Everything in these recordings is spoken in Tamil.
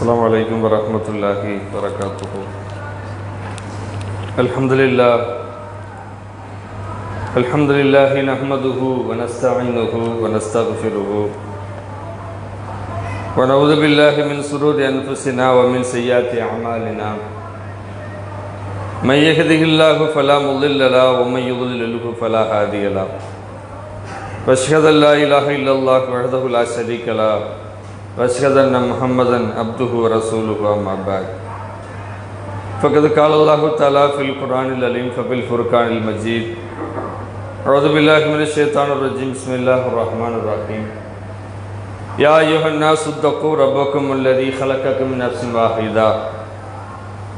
السلام عليكم ورحمة الله وبركاته الحمد لله الحمد لله نحمده ونستعينه ونستغفره ونعوذ بالله من شرور أنفسنا ومن سيئات أعمالنا من يهده الله فلا مضل له ومن يضلله فلا هادي له۔ واشهد ان لا اله الا الله وحده لا شريك له۔ واشهد ان محمدا عبده ورسوله اما بعد. فقد قال الله تعالى في القران العليم ففي الفرقان المجيد. اعوذ بالله من الشيطان الرجيم. بسم الله الرحمن الرحيم. يا ايها الناس اتقوا ربكم الذي خلقكم من نفس واحده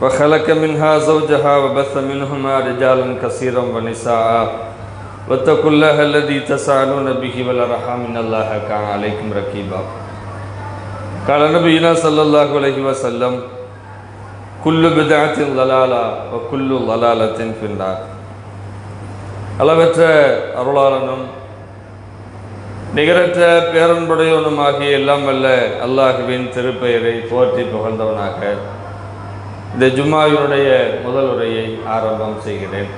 وخلق منها زوجها وبث منهما رجالا كثيرا ونساء. واتقوا الله الذي تساءلون به والارحام ان الله كان عليكم رقيبا قال نبينا صلى الله عليه وسلم كل بدعة ضلالة وكل ضلالة في النار அளவற்ற அருளாளனும் நிகரற்ற பேரன்புடையவனுமாகிய எல்லாம் வல்ல அல்லாஹுவின் திருப்பெயரை போற்றி புகழ்ந்தவனாக இந்த ஜும்மாவினுடைய முதல் உரையை ஆரம்பம் செய்கிறேன்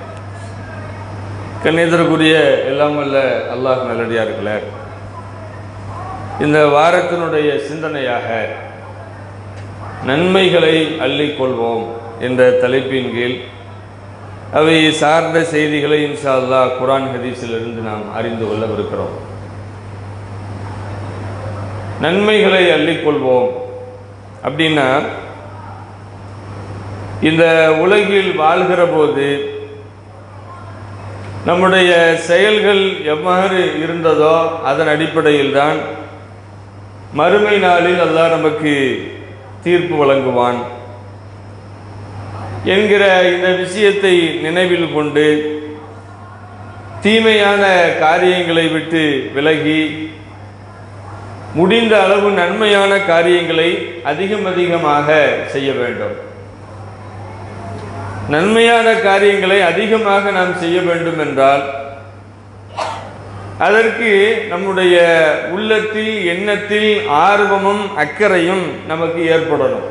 கண்ணியத்திற்குரிய எல்லாம் வல்ல அல்லாஹ் நல்லடியார்களே இந்த வாரத்தினுடைய சிந்தனையாக நன்மைகளை அள்ளிக்கொள்வோம் என்ற தலைப்பின் கீழ் அவை சார்ந்த செய்திகளை இன்ஷா அல்லாஹ் குரான் ஹதீஸிலிருந்து நாம் அறிந்து கொள்ளவிருக்கிறோம். நன்மைகளை அள்ளிக்கொள்வோம் அப்படின்னா இந்த உலகில் வாழ்கிற போது நம்முடைய செயல்கள் எவ்வாறு இருந்ததோ அதன் அடிப்படையில் தான் மறுமை நாளில் அல்லாஹ் நமக்கு தீர்ப்பு வழங்குவான். என்கிற இந்த விஷயத்தை நினைவில் கொண்டு தீமையான காரியங்களை விட்டு விலகி முடிந்த அளவு நன்மையான காரியங்களை அதிகம் அதிகமாக செய்ய வேண்டும். நன்மையான காரியங்களை அதிகமாக நாம் செய்ய வேண்டும் என்றால் அதற்கு நம்முடைய உள்ளத்தில் எண்ணத்தில் ஆர்வமும் அக்கறையும் நமக்கு ஏற்படணும்.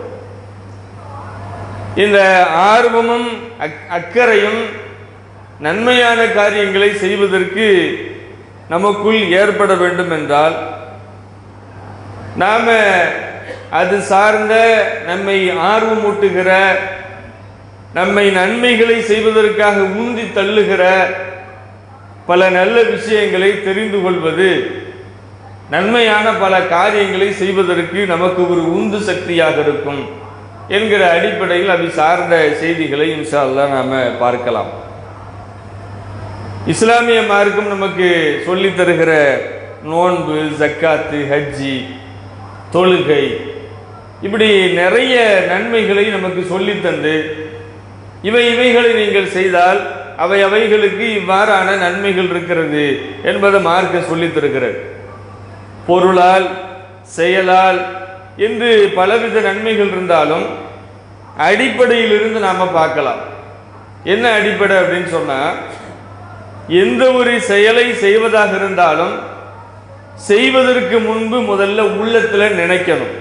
இந்த ஆர்வமும் அக்கறையும் நன்மையான காரியங்களை செய்வதற்கு நமக்குள் ஏற்பட வேண்டும் என்றால் நாம் அது சார்ந்த நம்மை ஆர்வமூட்டுகிற நம்மை நன்மைகளை செய்வதற்காக ஊந்தி தள்ளுகிற பல நல்ல விஷயங்களை தெரிந்து கொள்வது நன்மையான பல காரியங்களை செய்வதற்கு நமக்கு ஒரு உந்து சக்தியாக இருக்கும் என்கிற அடிப்படையில் அது சார்ந்த செய்திகளை இன்ஷா அல்லா பார்க்கலாம். இஸ்லாமிய மார்க்கம் நமக்கு சொல்லி தருகிற நோன்பு ஜக்காத்து ஹஜ்ஜி தொழுகை இப்படி நிறைய நன்மைகளை நமக்கு சொல்லி தந்து இவை இவைகளை நீங்கள் செய்தால் அவை அவைகளுக்கு இவ்வாறான நன்மைகள் இருக்கிறது என்பதை மார்க்க சொல்லித்திருக்கிறது பொருளால் செயலால் என்று பலவித நன்மைகள் இருந்தாலும் அடிப்படையிலிருந்து நாம் பார்க்கலாம். என்ன அடிப்படை அப்படின்னு சொன்னால் எந்த ஒரு செயலை செய்வதாக இருந்தாலும் செய்வதற்கு முன்பு முதல்ல உள்ளத்தில் நினைக்கணும்.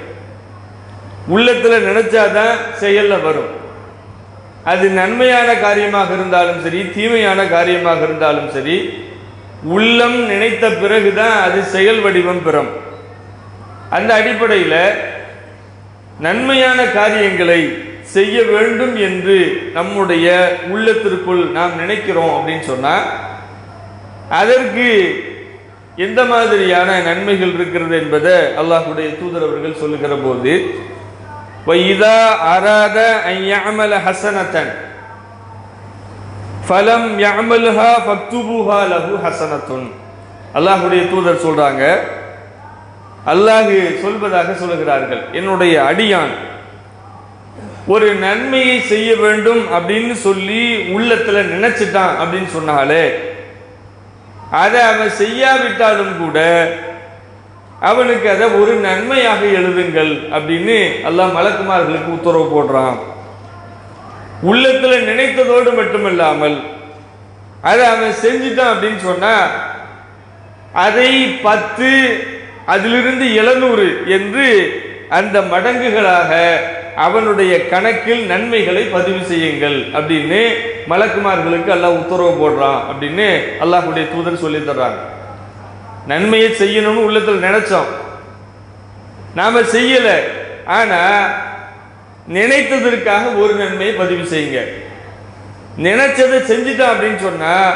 உள்ளத்தில் நினைச்சாதான் செயலில் வரும். அது நன்மையான காரியமாக இருந்தாலும் சரி தீமையான காரியமாக இருந்தாலும் சரி உள்ளம் நினைத்த பிறகுதான் அது செயல் வடிவம் பெறும். அந்த அடிப்படையில் நன்மையான காரியங்களை செய்ய வேண்டும் என்று நம்முடைய உள்ளத்திற்குள் நாம் நினைக்கிறோம் அப்படின்னு சொன்னால் அதற்கு எந்த மாதிரியான நன்மைகள் இருக்கிறது என்பதை அல்லாஹுடைய தூதர் அவர்கள் சொல்லுகிற போது وَإِذَا أَرَادَ أَن يَعْمَلَ حَسَنَةً فَلَمْ يَعْمَلْهَا فَاكْتُبُوهَا لَهُ حَسَنَةٌ அல்லாஹ்வுடைய தூதர் சொல்றாங்க அல்லாஹ் சொல்வதாக சொல்லுகிறார்கள் என்னுடைய அடியான் ஒரு நன்மையை செய்ய வேண்டும் அப்படின்னு சொல்லி உள்ளத்துல நினைச்சிட்டான் அப்படின்னு சொன்னாலே அதை அவன் செய்யாவிட்டாலும் கூட அவனுக்கு அதை ஒரு நன்மையாக எழுதுங்கள் அப்படின்னு அல்லாஹ் மலக்குமார்களுக்கு உத்தரவு போடுறான். உள்ளத்தில் நினைத்ததோடு மட்டுமில்லாமல் அதை அவன் செஞ்சுட்டான் அப்படின்னு சொன்னா அதை பத்து அதிலிருந்து எழுநூறு என்று அந்த மடங்குகளாக அவனுடைய கணக்கில் நன்மைகளை பதிவு செய்யுங்கள் அப்படின்னு மலக்குமார்களுக்கு அல்லாஹ் உத்தரவு போடுறான் அப்படின்னு அல்லாஹுடைய தூதர் சொல்லி தர்றாங்க. நன்மையை செய்யணும்னு உள்ளத்தில் நினைச்சோம். நாம செய்யல. ஆனா நினைத்ததற்காக ஒரு நன்மையை பதிவு செய்யுங்க. நினைச்சதை செஞ்சுட்டான் அப்படின்னு சொன்னா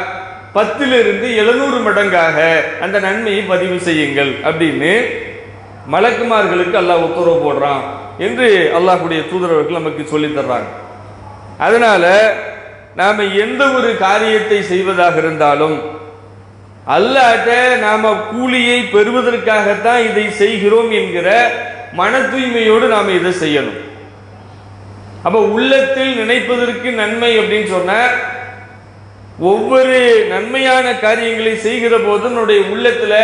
பத்திலிருந்து எழுநூறு மடங்காக அந்த நன்மையை பதிவு செய்யுங்கள் அப்படின்னு மலக்குமார்களுக்கு அல்லாஹ் உத்தரவு போடுறான் என்று அல்லாஹுடைய தூதரவர்கள் நமக்கு சொல்லித் தர்றாங்க. அதனால நாம எந்த ஒரு காரியத்தை செய்வதாக இருந்தாலும் அல்லாட்ட நாம் கூலியை பெறுவதற்காகத்தான் இதை செய்கிறோம் என்கிற மன தூய்மையோடு நாம் இதை செய்யணும். அப்ப உள்ளத்தில் நினைப்பதற்கு நன்மை அப்படின்னு சொன்ன ஒவ்வொரு நன்மையான காரியங்களை செய்கிற போது நம்முடைய உள்ளத்தில்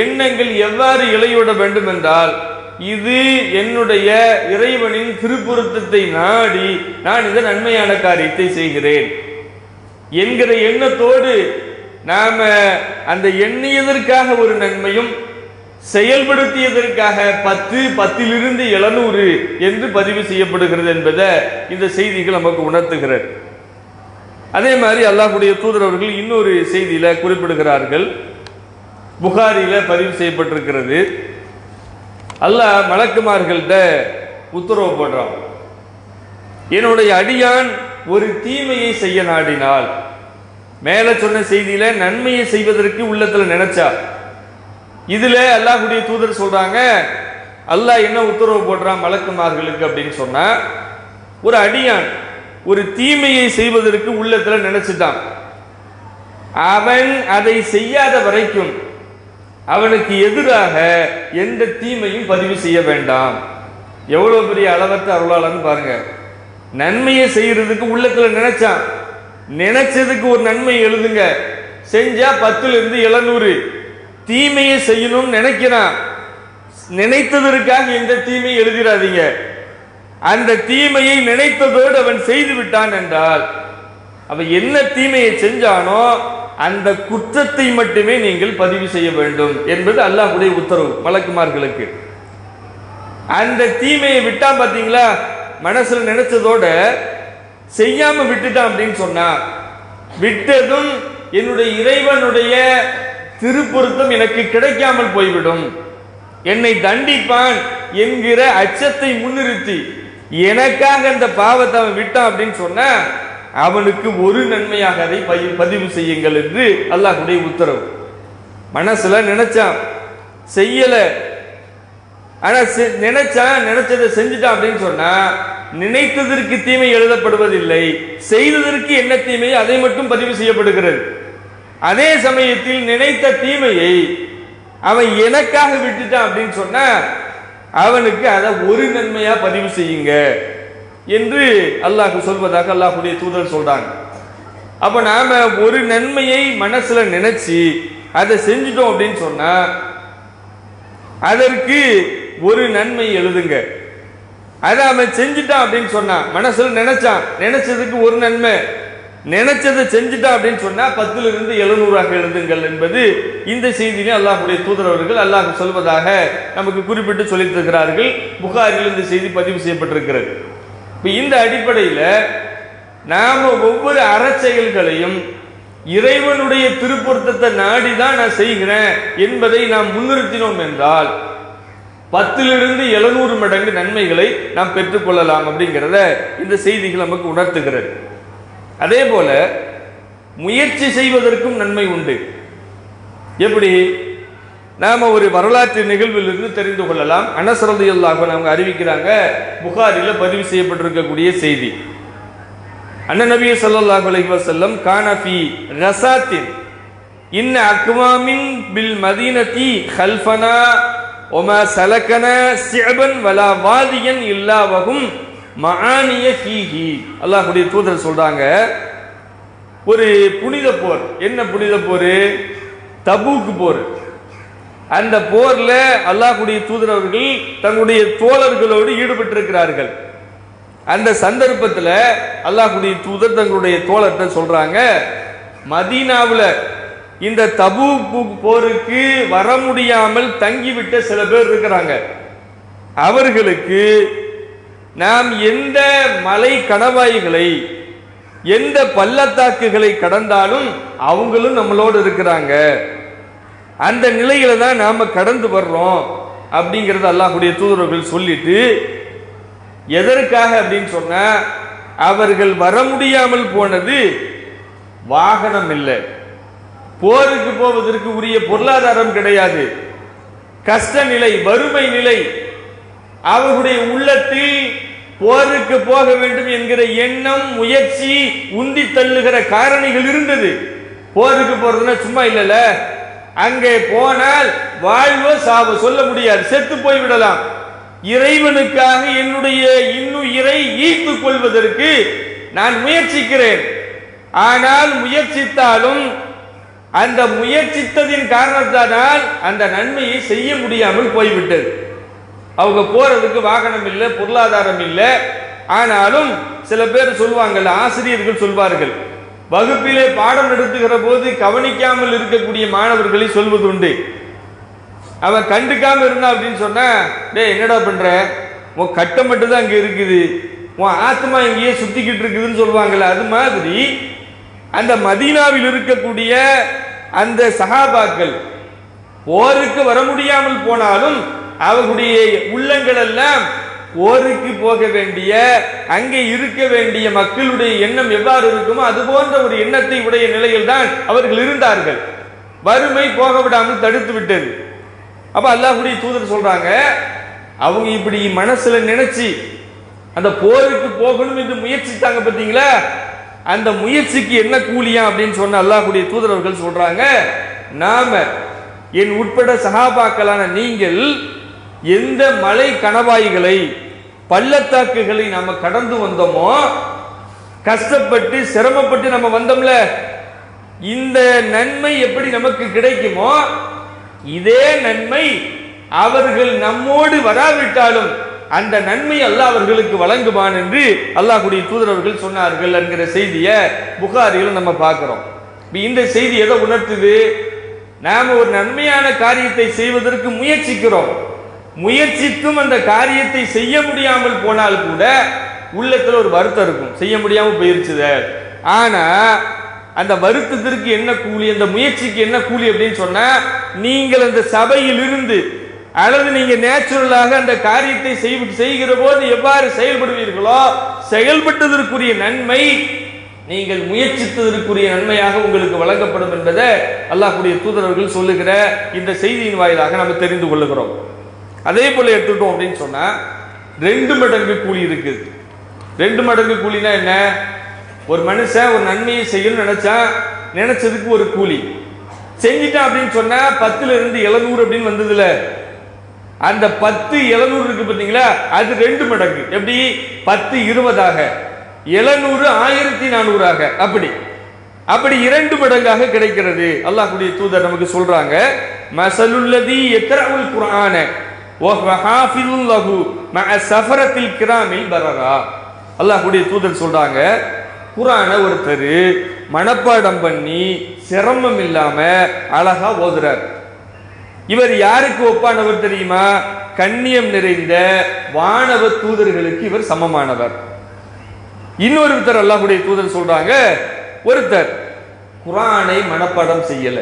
எண்ணங்கள் எவ்வாறு இலையோட வேண்டும் என்றால் இது என்னுடைய இறைவனின் திருப்புருத்தத்தை நாடி நான் இந்த நன்மையான காரியத்தை செய்கிறேன் என்கிற எண்ணத்தோடு நாம அந்த எண்ணியதற்காக ஒரு நன்மையும் செயல்படுத்தியதற்காக பத்து பத்திலிருந்து எழுநூறு என்று பதிவு செய்யப்படுகிறது என்பதை இந்த செய்திகள் நமக்கு உணர்த்துகிறது. அதே மாதிரி அல்லாஹுடைய தூதர் அவர்கள் இன்னொரு செய்தியில் குறிப்பிடுகிறார்கள். புகாரியில் பதிவு செய்யப்பட்டிருக்கிறது. அல்லாஹ் மலக்குமார்கள்ட்ட உத்தரவு போடுறான். என்னுடைய அடியான் ஒரு தீமையை செய்ய நாடினால் மேல சொன்ன செய்தியில நன்மையை செய்வதற்கு உள்ளத்துல நினைச்சா. இதுல அல்லாஹுடைய தூதர் சொல்றாங்க அல்லாஹ் என்ன உத்தரவு போடுறான் மலக்குமார்களுக்கு? அப்படின்னு சொன்னா ஒரு அடியான் ஒரு தீமையை செய்வதற்கு உள்ளத்துல நினைச்சுட்டான். அவன் அதை செய்யாத வரைக்கும் அவனுக்கு எதிராக எந்த தீமையும் பதிவு செய்ய வேண்டாம். எவ்வளவு பெரிய அளவற்ற அருளாளன்னு பாருங்க. நன்மையை செய்யறதுக்கு உள்ளத்துல நினைச்சான். நினைச்சதுக்கு ஒரு நன்மை எழுதுங்க. செஞ்சா பத்துல இருந்து எழுநூறு. தீமையை செய்யணும்னு நினைக்கிறான். நினைத்ததற்காக எந்த தீமையை எழுதிடாதீங்க அந்த தீமையை நினைத்ததோடு அவன் செய்து விட்டான் என்றால் அவன் என்ன தீமையை செஞ்சானோ அந்த குற்றத்தை மட்டுமே நீங்கள் பதிவு செய்ய வேண்டும் என்பது அல்லாஹுடைய உத்தரவு மலக்குமார்களுக்கு அந்த தீமையை விட்டான் பார்த்தீங்களா மனசில் நினைச்சதோட செய்யாம விட்டுட்டான் அப்படின்னு சொன்னா விட்டதும் என்னுடைய இறைவனுடைய திருப்பொருத்தம் எனக்கு கிடைக்காமல் போய்விடும். என்னை தண்டிப்பான் என்கிற அச்சத்தை முன்னிறுத்தி எனக்காக அந்த பாவத்தை அவன் விட்டான் அப்படின்னு சொன்னா அவனுக்கு ஒரு நன்மையாக அதை பதிவு செய்யுங்கள் என்று அல்லாஹுடைய உத்தரவு. மனசுல நினைச்சான் செய்யல. ஆனா செ- நினைச்சான் நினைச்சதை செஞ்சுட்டான் அப்படின்னு சொன்னா நினைத்ததற்கு தீமை எழுதப்படுவதில்லை செய்ததற்கு என்ன தீமையோ அதை மட்டும் பதிவு செய்யப்படுகிறது. அதே சமயத்தில் நினைத்த தீமையை அவன் எனக்காக விட்டுட்டான் அப்படின்னு சொன்னா அவனுக்கு அதை ஒரு நன்மையா பதிவு செய்யுங்க என்று அல்லாஹ் சொல்வதாக அல்லாஹுடைய தூதர் சொல்றாங்க. அப்ப நாம ஒரு நன்மையை மனசுல நினைச்சு அதை செஞ்சுட்டோம் அப்படின்னு சொன்னா அதற்கு ஒரு நன்மை எழுதுங்க. அதை அவன் செஞ்சுட்டான் அப்படின்னு சொன்னான். மனசுல நினைச்சான். நினைச்சதுக்கு ஒரு நன்மை. நினைச்சதை செஞ்சுட்டான் அப்படின்னு சொன்னா பத்துல இருந்து எழுநூறாக எழுதுங்கள் என்பது இந்த செய்தியிலே அல்லாஹுடைய தூதரவர்கள் அல்லாஹ் சொல்வதாக நமக்கு குறிப்பிட்டு சொல்லித்திருக்கிறார்கள். புகாரில் இந்த செய்தி பதிவு செய்யப்பட்டிருக்கிறது. இப்போ இந்த அடிப்படையில் நாம் ஒவ்வொரு அறச்செயல்களையும் இறைவனுடைய திருப்பொருத்தத்தை நாடி தான் நான் செய்கிறேன் என்பதை நாம் முன்னிறுத்தினோம் என்றால் பத்திலிருந்து எழுநூறு மடங்கு நன்மைகளை நாம் பெற்றுக்கொள்ளலாம் அப்படிங்கிறத இந்த செய்திகள் நமக்கு உணர்த்துகிறது. அதே போல முயற்சி செய்வதற்கும் நன்மை உண்டு. எப்படி? நாம ஒரு வரலாற்று நிகழ்விலிருந்து தெரிந்து கொள்ளலாம். அனசரது அல்லாஹ் அவங்க அறிவிக்கிறாங்க புகாரில பதிவு செய்யப்பட்டிருக்கக்கூடிய செய்தி. அண்ணன் நபி ஸல்லல்லாஹு அலைஹி வஸல்லம் ரசாத்தின் இன்ன அக்வாமின் பில் மதீனதி கல்ஃபனா ஒமா சலக்கன சிஅபன் வலா வாதியன் இல்லாவகும் மகானிய ஹீஹி அல்லாஹுடைய தூதர் சொல்றாங்க ஒரு புனித போர். என்ன புனித போர்? தபூக்கு போர். அந்த போர்ல அல்லாஹுடைய தூதர் அவர்கள் தங்களுடைய தோழர்களோடு ஈடுபட்டிருக்கிறார்கள். அந்த சந்தர்ப்பத்தில் அல்லாஹுடைய தூதர் தங்களுடைய தோழர்கிட்ட சொல்றாங்க மதீனாவில் இந்த தபு போருக்கு வர முடியாமல் தங்கிவிட்ட சில பேர் இருக்கிறாங்க. அவர்களுக்கு நாம் எந்த மலை கணவாய்களை எந்த பள்ளத்தாக்குகளை கடந்தாலும் அவங்களும் நம்மளோடு இருக்கிறாங்க. அந்த நிலையில தான் நாம கடந்து வர்றோம் அப்படிங்கிறது அல்லாஹுடைய தூதர்கள் சொல்லிட்டு எதற்காக அப்படின்னு சொன்னா அவர்கள் வர முடியாமல் போனது வாகனம் இல்லை. போருக்கு போவதற்கு உரிய பொருளாதாரம் கிடையாது. கஷ்ட நிலை வறுமை நிலை. அவர்களுடைய உள்ளத்தில் போருக்கு போக வேண்டும் என்கிற எண்ணம் முயற்சி உந்தி தள்ளுகிற காரணிகள் இருந்தது. போருக்கு போறதுன்னா சும்மா இல்லைல்ல. அங்கே போனால் வாழ்வோ சாவோ சொல்ல முடியாது. செத்து போய் விடலாம். இறைவனுக்காக என்னுடைய இன்னும் இறை ஈர்த்து கொள்வதற்கு நான் முயற்சிக்கிறேன். ஆனால் முயற்சித்தாலும் அந்த முயற்சித்ததின் காரணத்தினால் அந்த நன்மையை செய்ய முடியாமல் போய்விட்டது. அவங்க போறதுக்கு வாகனம் இல்லை பொருளாதாரம் இல்லை. ஆனாலும் சில பேர் சொல்வாங்கல்ல ஆசிரியர்கள் சொல்வார்கள் வகுப்பிலே பாடம் நடத்துகிற போது கவனிக்காமல் இருக்கக்கூடிய மாணவர்களை சொல்வதுண்டு அவன் கண்டுக்காம இருந்தான் அப்படின்னு சொன்னா டே என்னடா பண்ற? உன் கட்டம் மட்டும் தான் அங்கே இருக்குது. உன் ஆத்மா இங்கேயே சுத்திக்கிட்டு இருக்குதுன்னு சொல்லுவாங்கல்ல அது மாதிரி அந்த மதீனாவில் இருக்கக்கூடிய அந்த சஹாபாக்கள் போருக்கு வர முடியாமல் போனாலும் அவர்களுடைய உள்ளங்கள் எல்லாம் போருக்கு போக வேண்டிய அங்கே இருக்க வேண்டிய மக்களுடைய எண்ணம் எவ்வாறு இருக்குமோ அது போன்ற ஒரு எண்ணத்தை உடைய நிலையில் தான் அவர்கள் இருந்தார்கள். வறுமை போக விடாமல் தடுத்து விட்டது. அப்ப அல்லாஹுடைய தூதர் சொல்றாங்க அவங்க இப்படி மனசுல நினைச்சு அந்த போருக்கு போகணும் என்று முயற்சித்தாங்க பார்த்தீங்களா? அந்த முயற்சிக்கு என்ன கூலியா அப்படின்னு சொன்ன அல்லாஹுடைய தூதரவர்கள் சொல்றாங்க நாம என் உட்பட சகாபாக்களான நீங்கள் எந்த மலை கணவாய்களை பள்ளத்தாக்குகளை நாம கடந்து வந்தோமோ கஷ்டப்பட்டு சிரமப்பட்டு நம்ம வந்தோம்ல இந்த நன்மை எப்படி நமக்கு கிடைக்குமோ இதே நன்மை அவர்கள் நம்மோடு வராவிட்டாலும் அந்த நன்மை அல்லாஹ் அவர்களுக்கு வழங்குவான் என்று அல்லாஹ்வுடைய தூதரவர்கள் சொன்னார்கள் என்கிற செய்தியை புகாரியில் நம்ம பார்க்குறோம். இப்ப இந்த செய்தி எதை உணர்த்துது? நாம் ஒரு நன்மையான காரியத்தை செய்வதற்கு முயற்சிக்கிறோம். முயற்சித்தும் அந்த காரியத்தை செய்ய முடியாமல் போனால் கூட உள்ளத்தில் ஒரு வருத்தம் இருக்கும். செய்ய முடியாமல் போயிருச்சுத. ஆனால் அந்த வருத்தத்திற்கு என்ன கூலி அந்த முயற்சிக்கு என்ன கூலி அப்படின்னு சொன்னால் நீங்கள் அந்த சபையில் இருந்து அல்லது நீங்க நேச்சுரலாக அந்த காரியத்தை செய்கிற போது எவ்வாறு செயல்படுவீர்களோ செயல்பட்டதற்குரிய நன்மை நீங்கள் முயற்சித்ததற்குரிய நன்மையாக உங்களுக்கு வழங்கப்படும் என்பதை அல்லாஹுடைய தூதரர்கள் சொல்லுகிற இந்த செய்தியின் வாயிலாக நம்ம தெரிந்து கொள்ளுகிறோம். அதே போல எடுத்துட்டோம் அப்படின்னு சொன்னா ரெண்டு மடங்கு கூலி இருக்குது ரெண்டு மடங்கு கூலினா என்ன? ஒரு மனுஷன் ஒரு நன்மையை செய்யணும்னு நினைச்சா நினைச்சதுக்கு ஒரு கூலி. செஞ்சிட்டான் அப்படின்னு சொன்னா பத்துல இருந்து எழுநூறு அப்படின்னு வந்ததுல. அந்த பத்து எழுநூறு இருக்கு பார்த்தீங்களா? அது ரெண்டு மடங்கு. எப்படி? பத்து இருபதாக. எழுநூறு ஆயிரத்தி நானூறாக. அப்படி. அப்படி இரண்டு மடங்காக கிடைக்கிறது. அல்லாஹ்வுடைய தூதர் நமக்கு சொல்றாங்க மசலுல்லதி எத்ரவுல் குர்ஆன வஹுவ ஹாஃபிதுல் லஹு மஅ சஃபரத்தில் கிராமில் பரரா. அல்லாஹ்வுடைய தூதர் சொல்றாங்க குர்ஆனை ஒருத்தர் மனப்பாடம் பண்ணி சிரமம் இல்லாம அழகா ஓதுறார். இவர் யாருக்கு ஒப்பானவர் தெரியுமா? கண்ணியம் நிறைந்த வானவ தூதர்களுக்கு இவர் சமமானவர். இன்னொருத்தர் அல்லாஹுடைய தூதர் சொல்றாங்க ஒருத்தர் குரானை மனப்பாடம் செய்யல.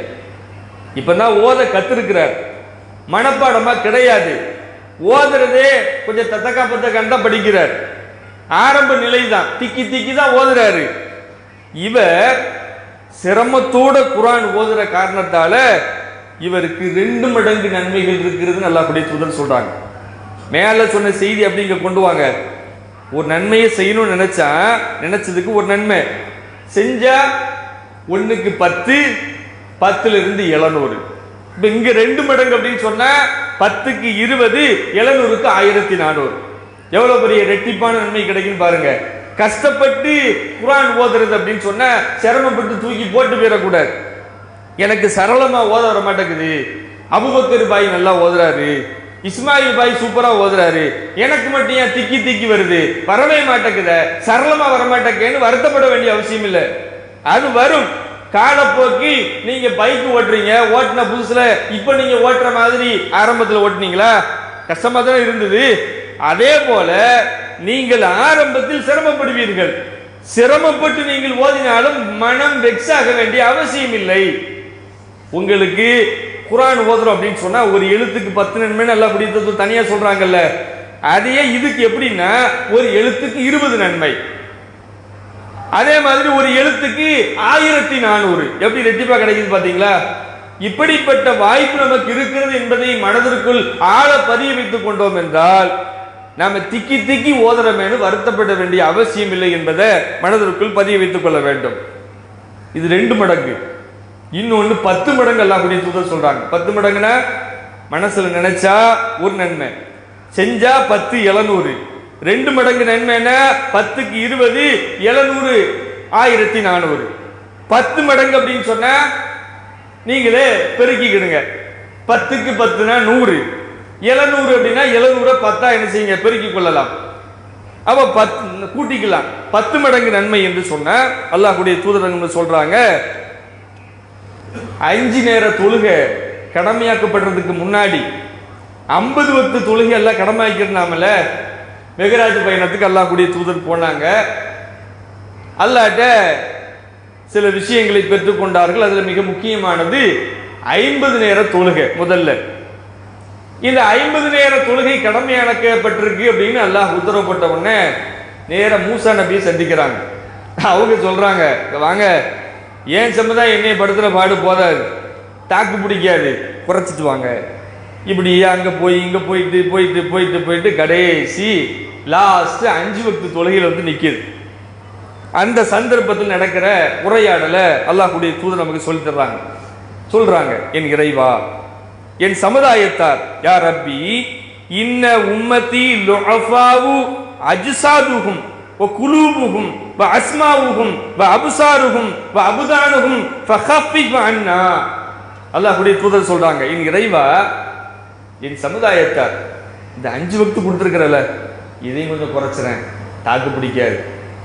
இப்பதான் ஓத கத்திருக்கிறார். மனப்பாடமா கிடையாது. ஓதுறதே கொஞ்சம் தத்தக்கா பத்தக்கான் தான் படிக்கிறார். ஆரம்ப நிலை தான் திக்கி திக்கி தான் ஓதுறாரு. இவர் சிரமத்தோட குரான் ஓதுற காரணத்தால இவருக்கு ரெண்டு மடங்கு நன்மைகள் இருக்கிறதுன்னு நல்லா தூதர் சொல்றாங்க. மேல சொன்ன செய்தி அப்படி இங்க கொண்டு வாங்க. ஒரு நன்மையை செய்யணும்னு நினைச்சா நினைச்சதுக்கு ஒரு நன்மை. செஞ்சா ஒண்ணுக்கு பத்து பத்துல இருந்து எழுநூறு. இப்ப இங்க ரெண்டு மடங்கு அப்படின்னு சொன்னால் பத்துக்கு இருபது எழுநூறுக்கு ஆயிரத்தி நானூறு. எவ்வளவு பெரிய ரெட்டிப்பான நன்மை கிடைக்குன்னு பாருங்க. கஷ்டப்பட்டு குரான் ஓதுறது அப்படின்னு சொன்னால் சிரமப்பட்டு தூக்கி போட்டு போயிடக்கூடாது. எனக்கு சரளமாக ஓத வர மாட்டேங்குது. அபுபக்கர் பாய் நல்லா ஓதுறாரு. இஸ்மாயில் பாய் சூப்பரா ஓதுறாரு. எனக்கு மட்டும் ஏன் திக்கி திக்கி வருது? வரவே மாட்டேங்குத. சரளமா வரமாட்டேங்கன்னு வருத்தப்பட வேண்டிய அவசியம் இல்லை. அது வரும். காலப்போக்கி நீங்க பைக் ஓட்டுறீங்க ஓட்டின புதுசுல இப்ப நீங்க ஓட்டுற மாதிரி ஆரம்பத்தில் ஓட்டுனீங்களா? கஷ்டமா தான் இருந்தது. அதே போல நீங்கள் ஆரம்பத்தில் சிரமப்படுவீர்கள். சிரமப்பட்டு நீங்கள் ஓதினாலும் மனம் வெக்ஸாக வேண்டிய அவசியம் இல்லை. உங்களுக்கு குரான் ஓதுறோம் அப்படின்னு சொன்னா ஒரு எழுத்துக்கு பத்து நன்மை நல்லா பிடித்தது தனியா சொல்றாங்கல்ல. அதையே இதுக்கு எப்படின்னா ஒரு எழுத்துக்கு இருபது நன்மை. அதே மாதிரி ஒரு எழுத்துக்கு ஆயிரத்தி நானூறு. எப்படி ரெட்டிப்பா கிடைக்குது பாத்தீங்களா? இப்படிப்பட்ட வாய்ப்பு நமக்கு இருக்கிறது என்பதை மனதிற்குள் ஆழ பதிய வைத்துக் கொண்டோம் என்றால் நாம திக்கி திக்கி ஓதுறமேனு வருத்தப்பட வேண்டிய அவசியம் இல்லை என்பதை மனதிற்குள் பதிய வைத்துக் கொள்ள வேண்டும். இது ரெண்டு மடங்கு. இன்னொன்று பத்து மடங்கு எல்லாம் கூடிய தூதர் சொல்றாங்க. பத்து மடங்குனா மனசுல நினைச்சா ஒரு நன்மை. செஞ்சா பத்து எழுநூறு. ரெண்டு மடங்கு நன்மைனா பத்துக்கு இருபது எழுநூறு ஆயிரத்தி நானூறு. பத்து மடங்கு அப்படின்னு சொன்னா நீங்களே பெருக்கிக்கிடுங்க. பத்துக்கு பத்துனா நூறு. எழுநூறு அப்படின்னா எழுநூறு பத்தா என்ன செய்யுங்க? பெருக்கிக் கொள்ளலாம். அப்ப பத்து கூட்டிக்கலாம். பத்து மடங்கு நன்மை என்று சொன்ன அல்லாஹ்வுடைய தூதரங்க சொல்றாங்க அஞ்சு நேர தொழுகை கடமையாக்கப்படுறதுக்கு முன்னாடி ஐம்பது பத்து தொழுகை எல்லாம் கடமையாக்கிருந்தாமல மெகராஜ் பயணத்துக்கு அல்லாஹ்வுடைய தூதர் போனாங்க. அல்லாட்ட சில விஷயங்களை பெற்றுக்கொண்டார்கள் அதில் மிக முக்கியமானது ஐம்பது நேர தொழுகை முதல்ல. இந்த ஐம்பது நேர தொழுகை கடமையாக்கப்பட்டிருக்கு அப்படின்னு அல்லாஹ் உத்தரவு போட்ட உடனே நேர மூசா நபியை சந்திக்கிறாங்க. அவங்க சொல்றாங்க வாங்க ஏன் சமுதாயம் என்னைய படத்தில் பாடு போதாது? தாக்கு பிடிக்காது. குறைச்சிட்டு வாங்க. இப்படி அங்கே போய் இங்கே போயிட்டு போயிட்டு போயிட்டு போயிட்டு கடைசி லாஸ்ட்டு அஞ்சு பக்து தொழுகையில் வந்து நிற்கிது அந்த சந்தர்ப்பத்தில் நடக்கிற உரையாடலை அல்லாஹுடைய தூது நமக்கு சொல்லித் தர்றாங்க. என் இறைவா என் சமுதாயத்தார் யார் அப்பி இன்ன உம்மதி லுஅஃபாவு குலூபுகும் வ அஸ்மாவுகும் வ அபுசாருகும் வ அப்சாருஹும் வ அபுதானுஹும் தூதர் சொல்றாங்க என் இறைவா என் சமுதாயத்தார் இந்த அஞ்சு வக்து கொடுத்துருக்கிறல இதையும் கொஞ்சம் குறைச்சிறேன் தாக்கு பிடிக்காது.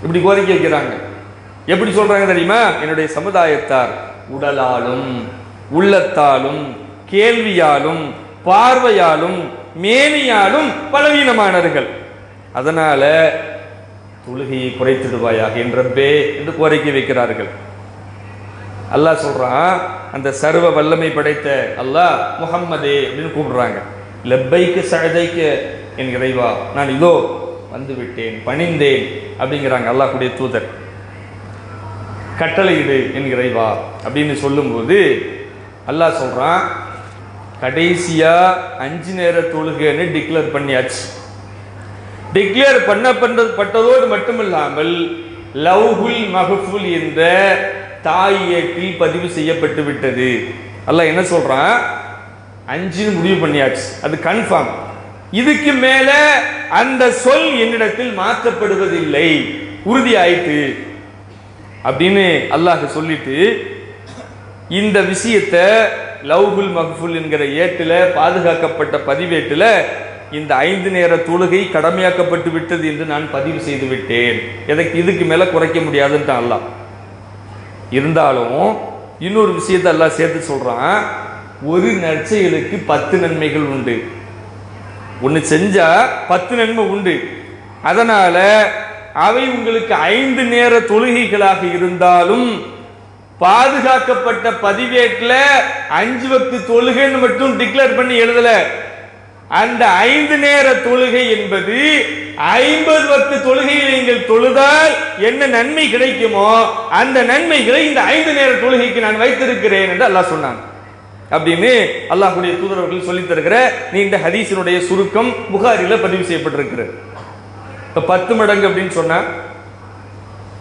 இப்படி கோரிக்கை வைக்கிறாங்க. எப்படி சொல்றாங்க தெரியுமா? என்னுடைய சமுதாயத்தார் உடலாலும் உள்ளத்தாலும் கேள்வியாலும் பார்வையாலும் மேனியாலும் பலவீனமானவர்கள். அதனால தொழுகையை குறைத்திடுவாயாக. என்றே என்று கோரிக்கை வைக்கிறார்கள். அல்லாஹ் சொல்றான் அந்த சர்வ வல்லமை படைத்த அல்லாஹ் முகம்மதே அப்படின்னு கூப்பிடுறாங்க. லெப்பைக்கு சழுதைக்கு என் இறைவா நான் இதோ வந்து விட்டேன் பணிந்தேன் அப்படிங்கிறாங்க அல்லாஹ்வுடைய தூதர். கட்டளையிடு என் இறைவா அப்படின்னு சொல்லும்போது அல்லாஹ் சொல்கிறான் கடைசியா அஞ்சு நேர தொழுகைன்னு டிக்ளேர் பண்ணியாச்சு. டிக்ளேர் பண்ணப்பட்டதோடு மட்டுமில்லாமல் லவ்ஹுல் மஹஃபுல் என்ற தாய் இயக்கில் பதிவு செய்யப்பட்டு விட்டது. அல்ல என்ன சொல்றான்? அஞ்சுன்னு முடிவு பண்ணியாச்சு. அது கன்ஃபார்ம் இதுக்கு மேல அந்த சொல் என்னிடத்தில் மாற்றப்படுவதில்லை. உறுதி ஆயிட்டு அப்படின்னு அல்லாஹ் சொல்லிட்டு இந்த விஷயத்தை லவ்ஹுல் மஹ்ஃபுல் என்கிற ஏட்டில் பாதுகாக்கப்பட்ட பதிவேட்டில் இந்த ஐந்து நேர தொழுகை கடமையாக்கப்பட்டு விட்டது என்று நான் பதிவு செய்து விட்டேன். எனக்கு இதுக்கு மேலே குறைக்க முடியாதுன்ட்டான் அல்லாஹ். இருந்தாலும் இன்னொரு விஷயத்தை எல்லாம் சேர்த்து சொல்கிறான் ஒரு நற்செயலுக்கு பத்து நன்மைகள் உண்டு. ஒன்று செஞ்சால் பத்து நன்மை உண்டு. அதனால் அவை உங்களுக்கு ஐந்து நேர தொழுகைகளாக இருந்தாலும் பாதுகாக்கப்பட்ட பதிவேட்டில் அஞ்சு வக்து தொழுகைன்னு மட்டும் டிக்ளேர் பண்ணி எழுதலை. அந்த ஐந்து நேர தொழுகை என்பது ஐம்பது பத்து தொழுகையில் நீங்கள் தொழுதால் என்ன நன்மை கிடைக்குமோ அந்த நன்மைகளை இந்த ஐந்து நேர தொழுகைக்கு நான் வைத்திருக்கிறேன் என்று அல்லாஹ் சொன்னான். அப்படின்னு அல்லாஹுடைய தூதரவர்கள் சொல்லித் தருகிற நீண்ட ஹதீஸினுடைய சுருக்கம் புகாரில பதிவு செய்யப்பட்டிருக்கிறது. இப்ப பத்து மடங்கு அப்படின்னு சொன்னா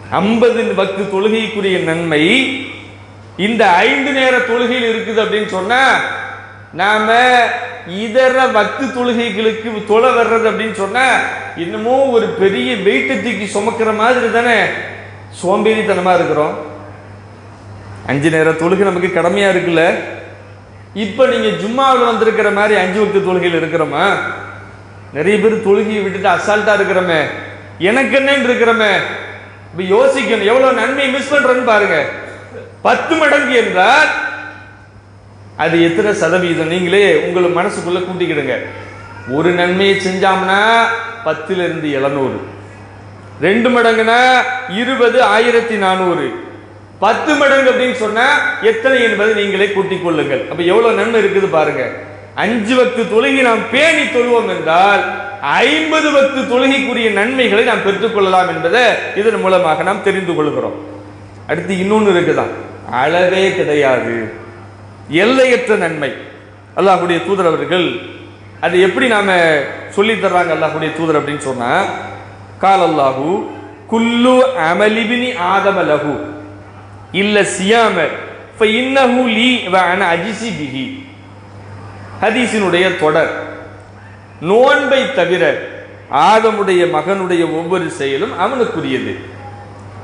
ஐம்பது பத்து தொழுகைக்குரிய நன்மை இந்த ஐந்து நேர தொழுகையில் இருக்குது அப்படின்னு சொன்னா நாம இதர வக்து தொழுகைகளுக்கு தொலை வர்றது அப்படின்னு சொன்னால் இன்னமும் ஒரு பெரிய வெயிட்டை தூக்கி சுமக்கிற மாதிரி தானே சோம்பேறித்தனமாக இருக்கிறோம். அஞ்சு நேர தொழுகை நமக்கு கடமையாக இருக்குல்ல? இப்போ நீங்கள் ஜும்மாவில் வந்திருக்கிற மாதிரி அஞ்சு வக்து தொழுகையில் இருக்கிறோமா? நிறைய பேர் தொழுகையை விட்டுட்டு அசால்ட்டாக இருக்கிறோமே. எனக்கு என்னன்னு இருக்கிறோமே. இப்போ யோசிக்கணும் எவ்வளோ நன்மை மிஸ் பண்ணுறேன்னு பாருங்கள் பத்து மடங்கு என்றால் அது எத்தனை சதவீதம்? நீங்களே உங்களை மனசுக்குள்ள கூட்டிக்கிடுங்க. ஒரு நன்மையை செஞ்சாம்னா பத்துல இருந்து எழுநூறு. ரெண்டு மடங்குனா இருபது ஆயிரத்தி நானூறு. பத்து மடங்கு அப்படின்னு சொன்னா எத்தனை என்பதை நீங்களே கூட்டிக் கொள்ளுங்கள். அப்ப எவ்வளவு நன்மை இருக்குது பாருங்க. அஞ்சு பத்து தொழுகி நாம் பேணி தொழுவோம் என்றால் ஐம்பது பத்து தொழுகைக்குரிய நன்மைகளை நாம் பெற்றுக்கொள்ளலாம் என்பதை இதன் மூலமாக நாம் தெரிந்து கொள்கிறோம். அடுத்து இன்னொன்னு இருக்குதான். அளவே கிடையாது. எல்லையற்ற நன்மை. அல்லாஹுடைய தூதர் அவர்கள் அது எப்படி நாம சொல்லி தர்றாங்க அல்லாஹுடைய தூதர் அப்படின்னு சொன்னா கால் அல்லாஹு குல்லு அமலிபினி ஆதம லஹு இல்ல சியாம இன்னஹு லீ வ அஜிசி பிஹி. ஹதீஸினுடைய தொடர். நோன்பை தவிர ஆதமுடைய மகனுடைய ஒவ்வொரு செயலும் அவனுக்குரியது.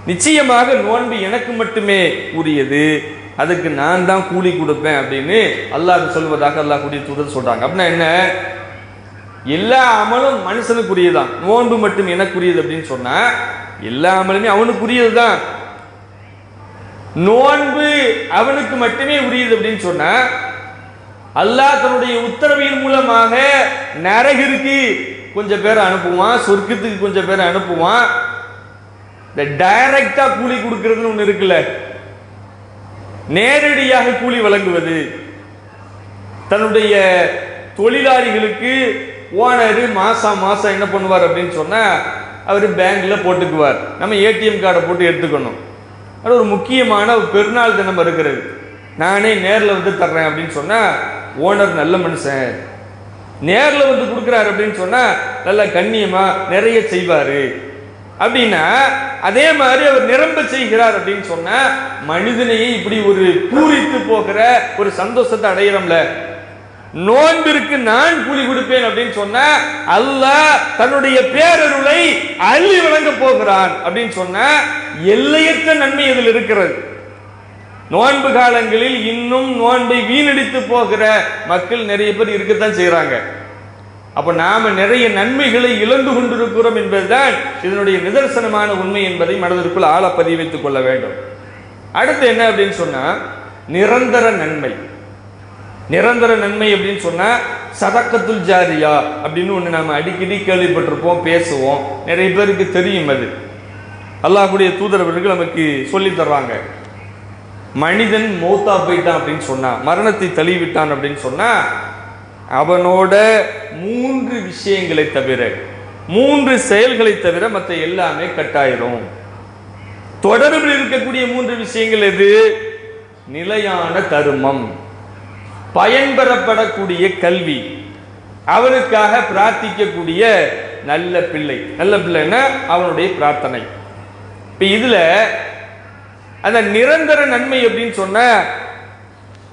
நிச்சயமாக நோன்பு எனக்கு மட்டுமே உரியது. அதுக்கு நான் தான் கூலி கொடுப்பேன் அப்படின்னு அல்லாஹ் சொல்வதாக அல்லாஹ் கூடிய தூதர் சொல்கிறாங்க அப்படின்னா என்ன? எல்லா அமலும் மனுஷனுக்குரியதான் நோன்பு மட்டும் எனக்குரியது அப்படின்னு சொன்னால் எல்லா அமலுமே அவனுக்குரியது தான் நோன்பு அவனுக்கு மட்டுமே உரியது அப்படின்னு சொன்னால் அல்லாஹ் தன்னுடைய உத்தரவின் மூலமாக நரகிற்கு கொஞ்சம் பேரை அனுப்புவான் சொர்க்கத்துக்கு கொஞ்சம் பேரை அனுப்புவான். இந்த டைரக்டா கூலி கொடுக்கறதுன்னு ஒன்று இருக்குல்ல. நேரடியாக கூலி வழங்குவது. தன்னுடைய தொழிலாளிகளுக்கு ஓனரு மாசம் மாசம் என்ன பண்ணுவார் அப்படின்னு சொன்னால் அவர் பேங்க்கில் போட்டுக்குவார். நம்ம ஏடிஎம் கார்டை போட்டு எடுத்துக்கணும். அது ஒரு முக்கியமான ஒரு பெருநாள் தினம் இருக்கிறது. நானே நேரில் வந்து தர்றேன் அப்படின்னு சொன்னால் ஓனர் நல்ல மனுஷன். நேரில் வந்து கொடுக்குறாரு அப்படின்னு சொன்னால் நல்லா கண்ணியமாக நிறைய செய்வார். அப்படின்னா அதே மாதிரி அவர் நிரம்ப செய்கிறார் அப்படின்னு சொன்ன மனிதனையே இப்படி ஒரு பூரித்து போகிற ஒரு சந்தோஷத்தை அடையிறோம்ல. நோன்பிற்கு நான் கூலி கொடுப்பேன் அப்படின்னு சொன்ன அல்லாஹ் தன்னுடைய பேரருளை அள்ளி வழங்க போகிறான் அப்படின்னு சொன்ன எல்லையற்ற நன்மை இதில் இருக்கிறது. நோன்பு காலங்களில் இன்னும் நோன்பை வீணடித்து போகிற மக்கள் நிறைய பேர் இருக்கத்தான் செய்கிறாங்க அப்ப நாம நிறைய நன்மைகளை இழந்து கொண்டிருக்கிறோம் என்பதுதான் இதனுடைய நிதர்சனமான உண்மை என்பதை மனதிற்குள் ஆழ பதிவைத்துக் கொள்ள வேண்டும். அடுத்து என்ன அப்படின்னு சொன்னா நிரந்தர நன்மை. நிரந்தர நன்மை அப்படின்னு சொன்னா சதக்கத்துல் ஜாரியா அப்படின்னு ஒண்ணு நாம அடிக்கடி கேள்விப்பட்டிருப்போம் பேசுவோம். நிறைய பேருக்கு தெரியும் அது. அல்லாஹுடைய தூதரவர்கள் நமக்கு சொல்லி தர்றாங்க. மனிதன் மௌத்தா போயிட்டான் அப்படின்னு சொன்னா மரணத்தை தழுவிட்டான் அப்படின்னு சொன்னா அவனோட மூன்று விஷயங்களை தவிர மூன்று செயல்களை தவிர மற்ற எல்லாமே கட்டாயிரும். தொடர்பில் இருக்கக்கூடிய மூன்று விஷயங்கள் எது? நிலையான தருமம். பயன்பெறப்படக்கூடிய கல்வி. அவனுக்காக பிரார்த்திக்கக்கூடிய நல்ல பிள்ளை. நல்ல பிள்ளைன்னா அவனுடைய பிரார்த்தனை. இப்போ இதில் அந்த நிரந்தர நன்மை அப்படின்னு சொன்ன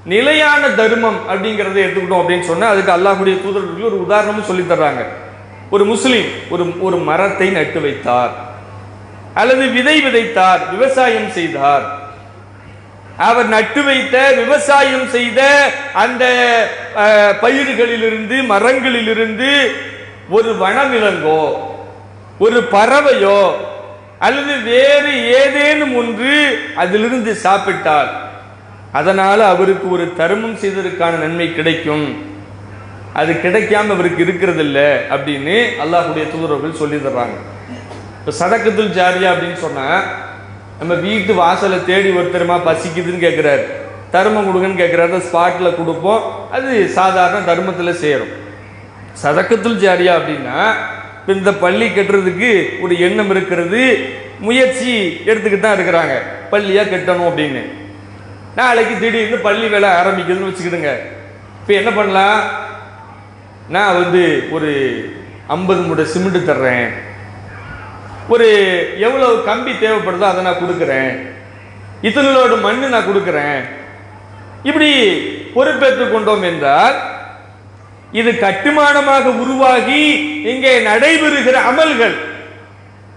நிலையான தர்மம் அப்படிங்கிறத எடுத்துக்கிட்டோம் அப்படின்னு சொன்னால் அதுக்கு அல்லாஹுடைய தூதர்களுக்கு ஒரு உதாரணமும் சொல்லி தர்றாங்க. ஒரு முஸ்லீம் ஒரு ஒரு மரத்தை நட்டு வைத்தார். அல்லது விதை விதைத்தார் விவசாயம் செய்தார். அவர் நட்டு வைத்த விவசாயம் செய்த அந்த பயிர்களிலிருந்து மரங்களிலிருந்து ஒரு வனவிலங்கோ ஒரு பறவையோ அல்லது வேறு ஏதேனும் ஒன்று அதிலிருந்து சாப்பிட்டார். அதனால் அவருக்கு ஒரு தர்மம் செய்ததற்கான நன்மை கிடைக்கும். அது கிடைக்காம அவருக்கு இருக்கிறது இல்லை அப்படின்னு அல்லாஹுடைய தூதரர்கள் சொல்லி தர்றாங்க இப்போ சதக்கத்துல் ஜாரியா அப்படின்னு சொன்னால் நம்ம வீட்டு வாசலை தேடி ஒருத்தருமா பசிக்குதுன்னு கேட்குறாரு தர்மம் கொடுங்கன்னு கேட்குறாரு ஸ்பாட்டில் கொடுப்போம். அது சாதாரண தர்மத்தில் சேரும். சதக்கத்துல் ஜாரியா அப்படின்னா இந்த பள்ளி கட்டுறதுக்கு ஒரு எண்ணம் இருக்கிறது. முயற்சி எடுத்துக்கிட்டு தான் இருக்கிறாங்க. பள்ளியாக கட்டணும் அப்படின்னு. நாளைக்கு திடீர்னு பள்ளி வேலை ஆரம்பிக்குதுன்னு வச்சுக்கிடுங்க. இப்போ என்ன பண்ணலாம்? நான் வந்து ஒரு ஐம்பது மூட்டை சிமெண்ட் தர்றேன். ஒரு எவ்வளவு கம்பி தேவைப்படுதோ அதை நான் கொடுக்குறேன். இத்தனை லோடு மண்ணு நான் கொடுக்குறேன். இப்படி பொறுப்பேற்றுக் கொண்டோம் என்றால் இது கட்டுமானமாக உருவாகி இங்கே நடைபெறுகிற அமல்கள்.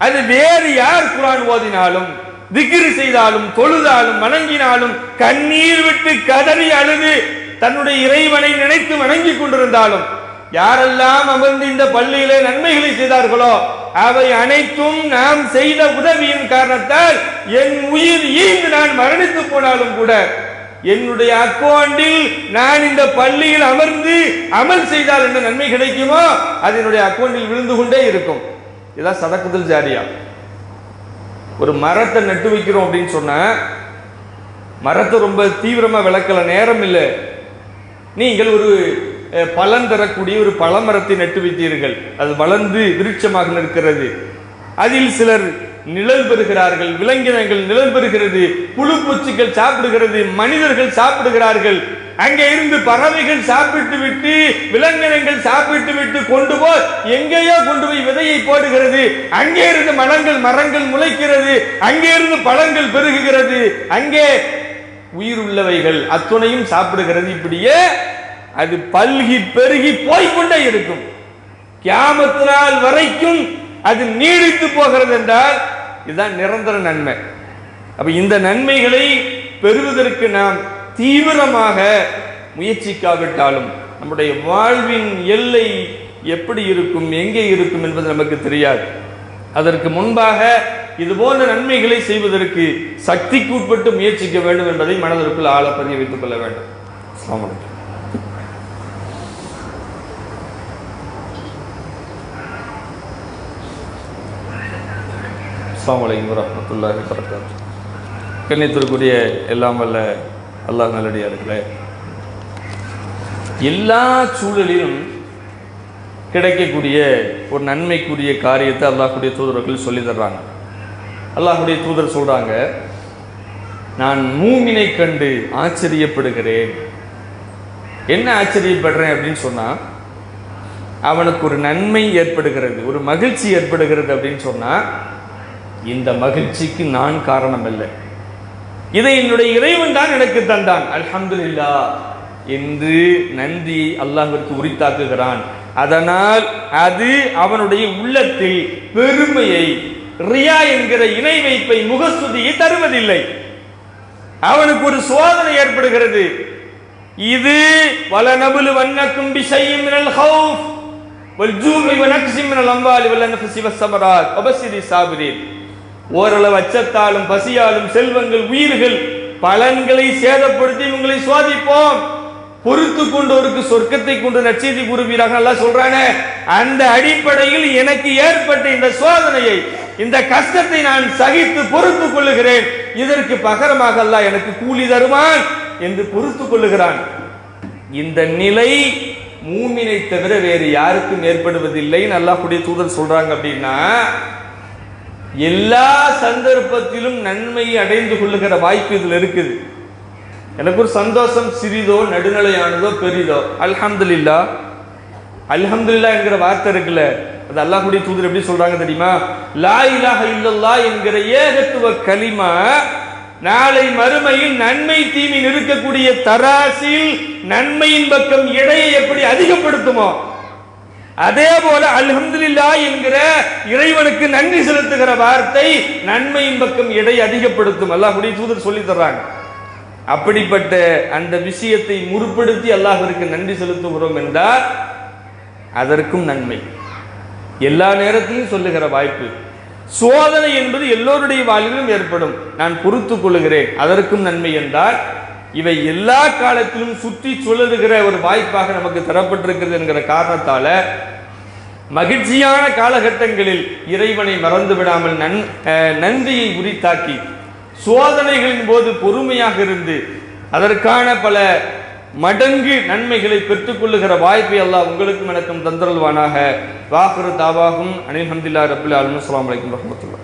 அது வேறு யார் குரான் ஓதினாலும் திக்ரு செய்தாலும் தொழுதாலும் வணங்கினாலும் கண்ணீர் விட்டு கதறி அழுது தன்னுடைய இறைவனை நினைத்து வணங்கிக் கொண்டிருந்தாலும் யாரெல்லாம் அமர்ந்து இந்த பள்ளியிலே நன்மைகளை செய்தார்களோ அவை அனைத்தும் நாம் செய்த உதவியின் காரணத்தால் என் உயிர் ஈந்து நான் மரணித்து போனாலும் கூட என்னுடைய அக்கௌண்டில் நான் இந்த பள்ளியில் அமர்ந்து அமல் செய்தால் என்ன நன்மை கிடைக்குமோ அது என்னுடைய அக்கௌண்டில் விழுந்து கொண்டே இருக்கும். இதான் சதக்குதல் ஜாரியா. ஒரு மரத்தை நட்டு வைக்கிறோம் அப்படின்னு சொன்னால் மரத்தை ரொம்ப தீவிரமாக விளக்கல நேரம் இல்லை. நீங்கள் ஒரு பலன் தரக்கூடிய ஒரு பழமரத்தை நட்டு வைத்தீர்கள். அது வளர்ந்து விருட்சமாக நிற்கிறது. அதில் சிலர் நிழல் பெறுகிறார்கள் விலங்கினங்கள் நிழல் பெறுகிறது புழு பூச்சிகள் சாப்பிடுகிறது மனிதர்கள் சாப்பிடுகிறார்கள். அங்கே இருந்து பறவைகள் சாப்பிட்டு விட்டு விலங்கினங்கள் சாப்பிட்டு விட்டு கொண்டு போய் எங்கேயோ கொண்டு போய் விதையை போடுகிறது. அங்கே இருந்து மரங்கள் மரங்கள் முளைக்கிறது. அங்கே இருந்து பழங்கள் பெருகுகிறது. அங்கே உயிர் உள்ளவைகள் அத்துணையும் சாப்பிடுகிறது. இப்படியே அது பல்கி பெருகி போய்க்கொண்டே இருக்கும். கியாமத்தினால் வரைக்கும் அது நீடித்து போகிறது என்றால் இதுதான் நிரந்தர நன்மை. அப்போ இந்த நன்மைகளை பெறுவதற்கு நாம் தீவிரமாக முயற்சிக்காவிட்டாலும் நம்முடைய வாழ்வின் எல்லை எப்படி இருக்கும் எங்கே இருக்கும் என்பது நமக்கு தெரியாது. அதற்கு முன்பாக இது போன்ற நன்மைகளை செய்வதற்கு சக்திக்குட்பட்டு முயற்சிக்க வேண்டும் என்பதை மனதிற்குள் ஆழ பதிய வைத்துக் கொள்ள வேண்டும். அஸ்லாம் வலைக்கம் அஸ்ஸலாமு வரகாத்து கண்ணியத்திற்குரிய எல்லாம் வல்ல அல்லாஹ் நல்லடியார்களே. எல்லா சூழலிலும் கிடைக்கக்கூடிய ஒரு நன்மைக்குரிய காரியத்தை அல்லாஹுடைய தூதர்கள் சொல்லி தர்றாங்க. அல்லாஹுடைய தூதர் சொல்கிறாங்க நான் மூமினை கண்டு ஆச்சரியப்படுகிறேன். என்ன ஆச்சரியப்படுறேன் அப்படின்னு சொன்னா அவனுக்கு ஒரு நன்மை ஏற்படுகிறது ஒரு மகிழ்ச்சி ஏற்படுகிறது அப்படின்னு சொன்னா இந்த மகிழ்ச்சிக்கு நான் காரணம் இல்லை இதை என்னுடைய இறைவன் தான் எனக்கு தந்தான். அல்ஹம்துலில்லா. என்று நன்றி அல்லாஹிற்கு உரித்தாக்குகிறான். அதனால் அது அவனுடைய உள்ளத்தில் பெருமையை ரியா என்கிற இணை வைப்பை முகஸ்துதியை தருவதில்லை. அவனுக்கு ஒரு சோதனை ஏற்படுகிறது. இது பல நபுலு வண்ணக்கும் பிஷையும் மினல் ஹவுஃப் வல் ஜூஇ மினல் அம்வாலி வல் அன்ஃபுஸி வஸ் சாபிரீன். ஓரளவு அச்சத்தாலும் பசியாலும் செல்வங்கள் உயிர்கள் பலன்களை சேதப்படுத்தி உங்களை சுவாதிப்போம் பொறுத்து கொண்டோருக்கு சொர்க்கத்தை கொண்டு நச்செய்தி கூறுவீராக நல்லா சொல்றானே. அந்த அடிப்படையில் எனக்கு ஏற்பட்ட இந்த சோதனையை இந்த கஷ்டத்தை நான் சகித்து பொறுத்து கொள்ளுகிறேன். இதற்கு பகரமாக அல்லாஹ் எனக்கு கூலி தருவான் என்று பொறுத்து கொள்ளுகிறான். இந்த நிலை மூமினை தவிர வேறு யாருக்கும் ஏற்படுவதில்லை நல்லா கூடிய தூதர் சொல்றாங்க அப்படின்னா எல்லா சந்தர்ப்பத்திலும் நன்மையை அடைந்து கொள்ளுகிற வாய்ப்பு இதில் இருக்குது. எனக்கு ஒரு சந்தோஷம் சிறிதோ நடுநிலையானதோ பெரிதோ. அல்ஹம்துலில்லா. அல்ஹம்துலில்லா என்கிற வார்த்தை இருக்குல்ல. அது அல்லாஹுடைய தூதர் எப்படி சொல்றாங்க தெரியுமா? லா இலாஹ இல்லல்லா என்கிற ஏகத்துவ கலிமா நாளை மறுமையில் நன்மை தீமை இருக்கக்கூடிய தராசில் நன்மையின் பக்கம் எடையை எப்படி அதிகப்படுத்துமோ அதே போல அல்ஹம்துலில்லா என்கிற இறைவனுக்கு நன்றி செலுத்துகிற வார்த்தை நன்மையின் பக்கம் எடை அதிகப்படுத்தும். அல்லாஹுடைய தூதர் சொல்லி தர்றாங்க. அப்படிப்பட்ட அந்த விஷயத்தை முற்படுத்தி அல்லாஹிற்கு நன்றி செலுத்துகிறோம் என்றால் அதற்கும் நன்மை. எல்லா நேரத்திலும் சொல்லுகிற வாய்ப்பு. சோதனை என்பது எல்லோருடைய வாழ்விலும் ஏற்படும். நான் பொறுத்து கொள்கிறேன். அதற்கும் நன்மை என்றால் இவை எல்லா காலத்திலும் சுற்றி சுழலுகிற ஒரு வாய்ப்பாக நமக்கு தரப்பட்டிருக்கிறது என்கிற காரணத்தால மகிழ்ச்சியான காலகட்டங்களில் இறைவனை மறந்து விடாமல் நன் நன்றியை உரித்தாக்கி சோதனைகளின் போது பொறுமையாக இருந்து அதற்கான பல மடங்கு நன்மைகளை பெற்றுக்கொள்ளுகிற வாய்ப்பை எல்லாம் உங்களுக்கும் எனக்கும் தந்தருள்வானாக. வாக்குறு தாவாகும் அனில் ஹம்துல்லா ரபுல்லா அலுவலாம் வலைக்கம் வரமத்துல்லா